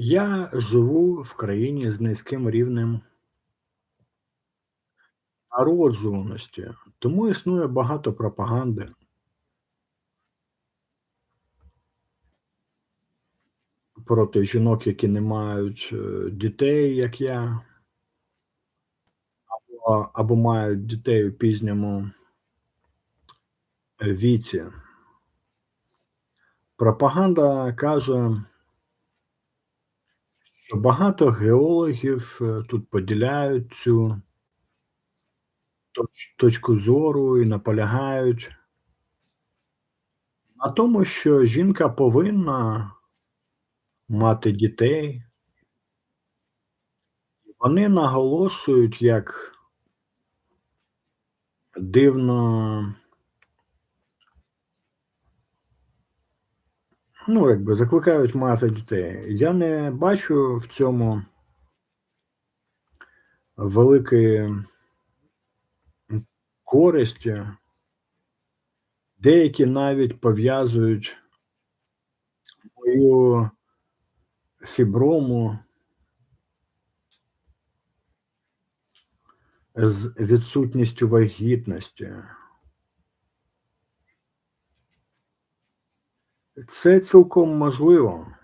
Я живу в країні з низьким рівнем народжуваності, тому існує багато пропаганди. Проти жінок, які не мають, е, дітей, як я. Або або мають дітей у пізньому е, віці. Пропаганда каже що багато геологів, е, тут поділяють цю точ точку зору і наполягають на тому, що жінка повинна мати дітей. Вони наголошують, як дивно ну, якби закликають мати дітей. Я не бачу в цьому великої користі. Деякі навіть пов'язують мою фіброму з відсутністю вагітності. Це цілком можливо.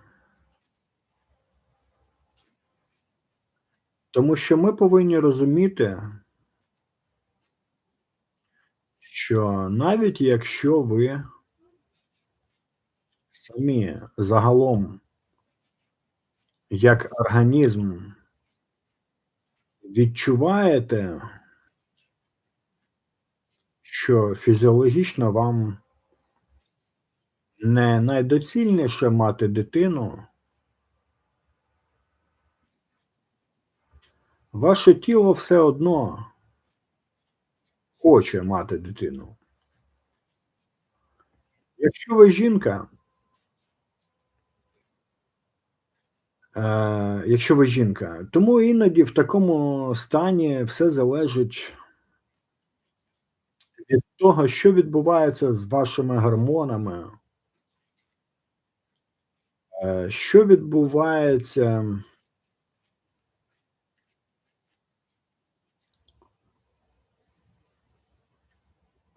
Тому що ми повинні розуміти, що навіть якщо ви самі загалом як організм відчуваєте, що фізіологічно вам не найдоцільніше мати дитину, ваше тіло все одно хоче мати дитину. Якщо ви жінка, е, якщо ви жінка, тому іноді в такому стані все залежить від того, що відбувається з вашими гормонами. Е, що відбувається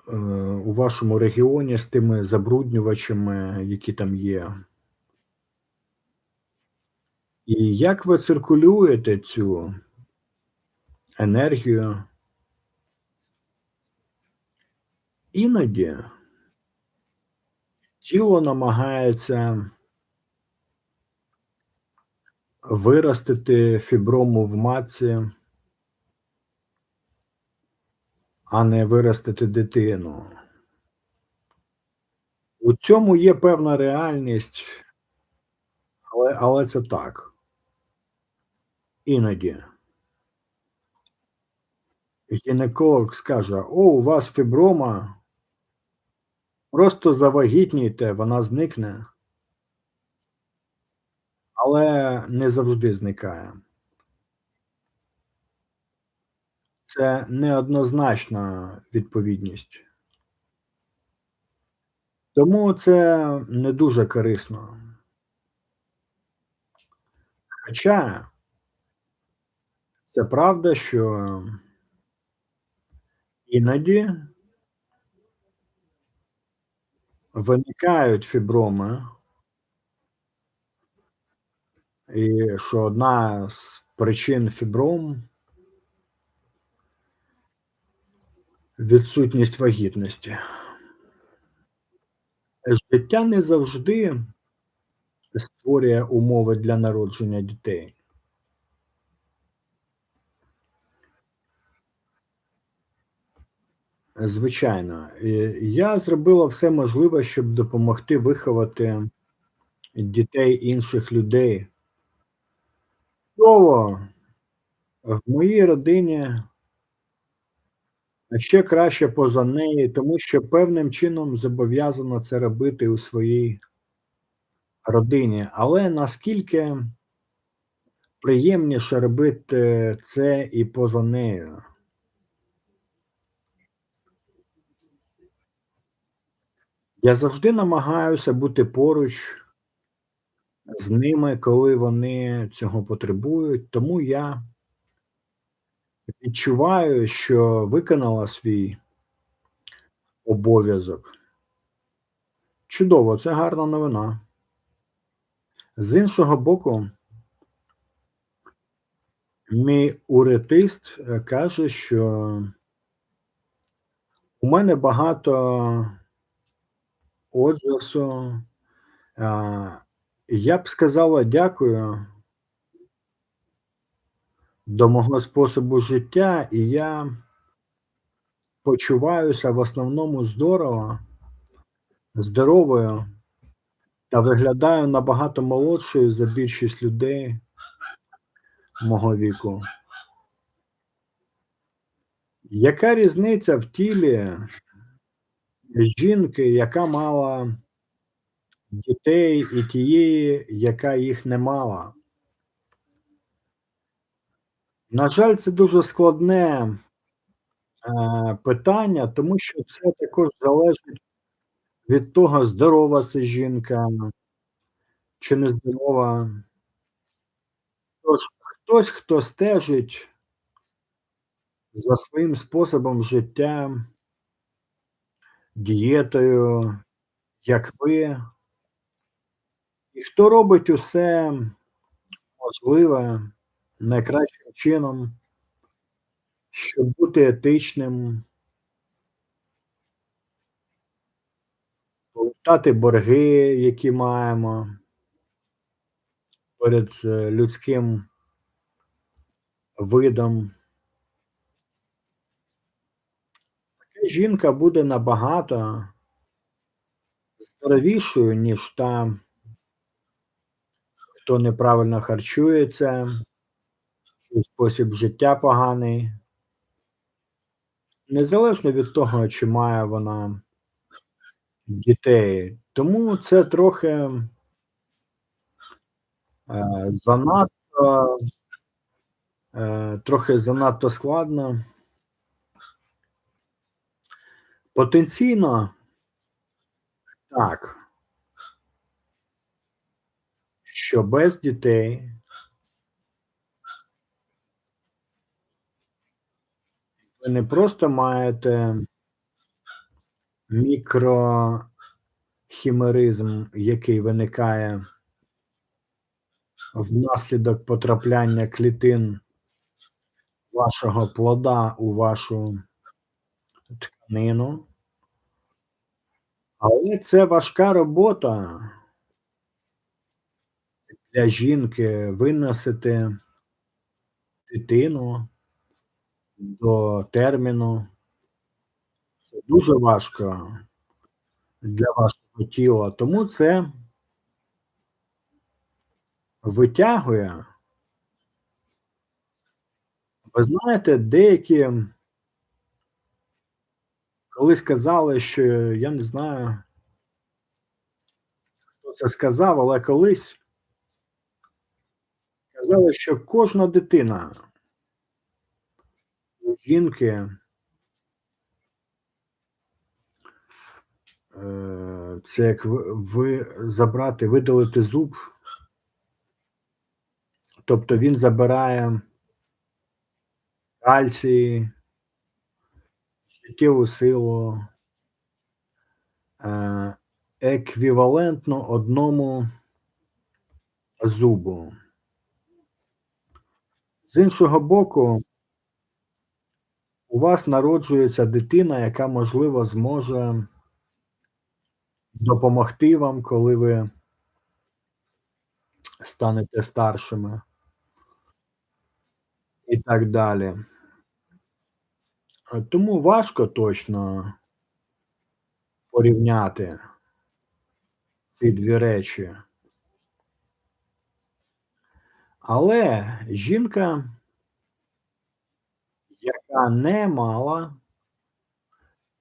е, у вашому регіоні з тими забруднювачами, які там є? І як ви циркулюєте цю енергію? Іноді тіло намагається виростити фіброму в матці, а не виростити дитину. У цьому є певна реальність, але, але це так. Іноді. Гінеколог скаже: О, у вас фіброма, просто завагітнійте, вона зникне але не завжди зникає. Це неоднозначна відповідність. Тому це не дуже корисно. Хоча це правда, що іноді виникають фіброми і що одна з причин фібром відсутність вагітності. Життя не завжди створює умови для народження дітей. Звичайно, я зробила все можливе, щоб допомогти виховати дітей інших людей. Чудово! В моїй родині, а ще краще поза нею, тому що певним чином зобов'язано це робити у своїй родині. Але наскільки приємніше робити це і поза нею? Я завжди намагаюся бути поруч з ними, коли вони цього потребують. Тому я відчуваю, що виконала свій обов'язок. Чудово, це гарна новина. З іншого боку мій уретист, е, каже, що у мене багато оджасу. Я б сказала дякую до мого способу життя, і я почуваюся в основному здорово, здоровою та виглядаю набагато молодшою за більшість людей мого віку. Яка різниця в тілі жінки, яка мала дітей, і тієї, яка їх не мала? На жаль, це дуже складне е, питання, тому що це також залежить від того, здорова це жінка чи нездорова. Тож хтось, хто стежить за своїм способом життя, дієтою, як ви, і хто робить усе можливе найкращим чином, щоб бути етичним, повертати борги, які маємо перед людським видом. Така жінка буде набагато здоровішою, ніж та, хто неправильно харчується, спосіб життя поганий. Незалежно від того, чи має вона дітей. Тому це трохи е, занадто, е, трохи занадто складно. Потенційно так, що без дітей ви не просто маєте мікрохімеризм, який виникає внаслідок потрапляння клітин вашого плода у вашу тканину. Але це важка робота для жінки виносити дитину до терміну. Це дуже важко для вашого тіла, тому це витягує. Ви знаєте, деякі коли сказали, що я не знаю, хто це сказав, але колись казали, що кожна дитина жінки е, це як ви забрати, видалити зуб, тобто він забирає кальцій, життєву силу е, еквівалентно одному зубу. З іншого боку, у вас народжується дитина, яка, можливо, зможе допомогти вам, коли ви станете старшими і так далі. Тому важко точно порівняти ці дві речі. Але жінка, яка не мала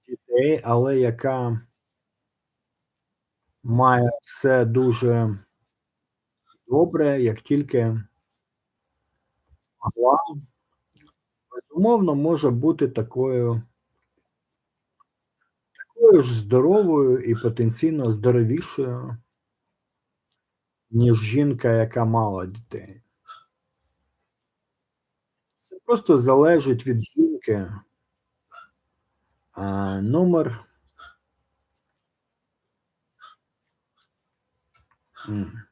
дітей, але яка має все дуже добре, як тільки могла, безумовно, може бути такою такою ж здоровою і потенційно здоровішою ніж жінка, яка мала дітей. Це просто залежить від жінки. А, номер М.